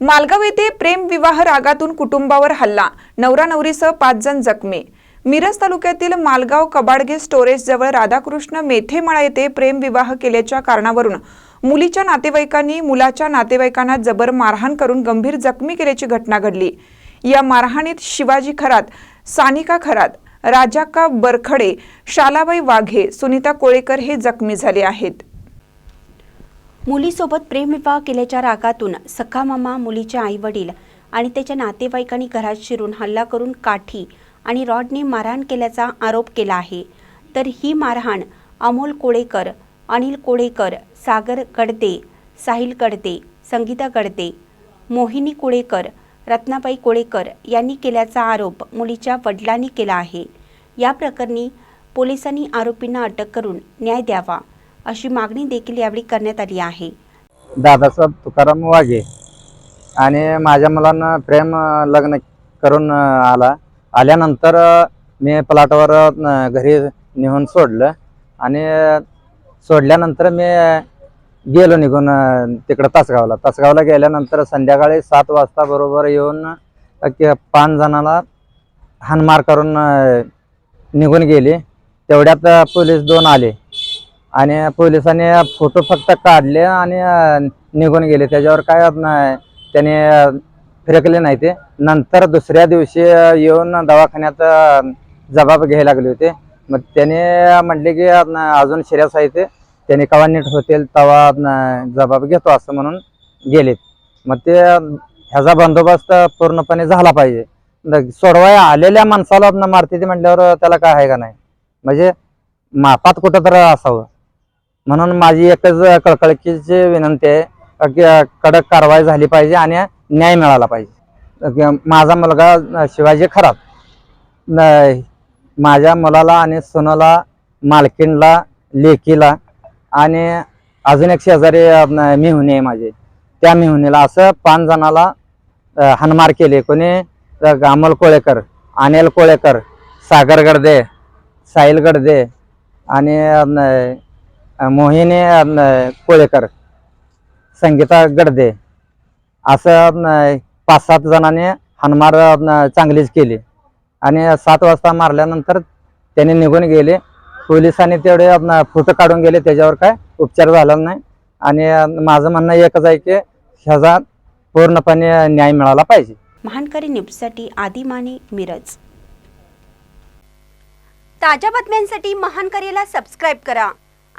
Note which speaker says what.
Speaker 1: मालगाव येथे प्रेम विवाह रागातून कुटुंबावर हल्ला. नवरा नवरीसह पाच जण जखमी. मिरज तालुक्यातील मालगाव कबाडगे स्टोरेज जवळ राधाकृष्ण मेथेमळा येथे प्रेम विवाह केल्याच्या कारणावरून मुलीच्या नातेवाईकांनी मुलाच्या नातेवाईकांना जबर मारहाण करून गंभीर जखमी केल्याची घटना घडली. या मारहाणीत शिवाजी खरात सानिका खरात राजाक्का बरखडे शालाबाई वाघे सुनीता कोळेकर हे जखमी झाले आहेत.
Speaker 2: मुलीसोबत प्रेमविवाह केल्याच्या रागातून सखा मामा मुलीचे आईवडील आणि त्याच्या नातेवाईकांनी घरात शिरून हल्ला करून काठी आणि रॉडने मारहाण केल्याचा आरोप केला आहे. तर ही मारहाण अमोल कोळेकर अनिल कोळेकर सागर गडदे साहिल गडदे संगीता गडदे मोहिनी कोळेकर रत्नाबाई कोळेकर यांनी केल्याचा आरोप मुलीच्या वडिलांनी केला आहे. या प्रकरणी पोलिसांनी आरोपींना अटक करून न्याय द्यावा. अशी मागणी देखील यावेळी करण्यात आली आहे.
Speaker 3: दादासाहेब तुकाराम वाघे आणि माझ्या मुलांना प्रेम लग्न करून आला. आल्यानंतर मी प्लॉटवर घरी नेऊन सोडलं. आणि सोडल्यानंतर मी गेलो निघून तिकडं तासगावला. तासगावला गेल्यानंतर संध्याकाळी सात वाजता बरोबर येऊन पाच जणाला हानमार करून निघून गेले. तेवढ्यात पोलीस दोन आले. आणि पोलिसांनी फोटो फक्त काढले आणि निघून गेले. त्याच्यावर काय त्याने फिरकले नाही ते. नंतर दुसऱ्या दिवशी येऊन दवाखान्यात जबाब घ्यायला लागले होते. मग त्याने म्हटले की अजून सिरियस आहे ते. त्याने कवा नीट होतील तेव्हा जबाब घेतो असं म्हणून गेलेत. मग ते ह्याचा बंदोबस्त पूर्णपणे झाला पाहिजे. सोडवाय आलेल्या माणसाला मारते ते म्हटल्यावर त्याला काय आहे का नाही? म्हणजे मापात कुठं तर असावं. म्हणून माझी एकच कळकळकीची विनंती आहे की कडक कारवाई झाली पाहिजे आणि न्याय मिळाला पाहिजे. माझा मुलगा शिवाजी खरात. माझ्या मुलाला आणि सोनला मालकीणला लेकीला आणि अजून एक शेजारी मिहुनी आहे माझे. त्या मिहुनीला असं पाच जणाला हनमार केले. कोणी अमोल कोळेकर अनिल कोळेकर सागर गडदे साहिल गडदे आणि मोहिनी कोळेकर संगीता गडदे असं पाच सात जणांनी हानमार चांगलीच केली. आणि सात वाजता मारल्यानंतर त्याने निघून गेले. पोलिसांनी तेवढे फोटो काढून गेले. त्याच्यावर काय उपचार झाला नाही. आणि माझं म्हणणं एकच आहे की ह्याचा पूर्णपणे न्याय मिळाला पाहिजे.
Speaker 2: महानकरी न्यूजसाठी आदी माने मिरज. ताज्या बातम्यांसाठी महानकरीला सबस्क्राईब करा.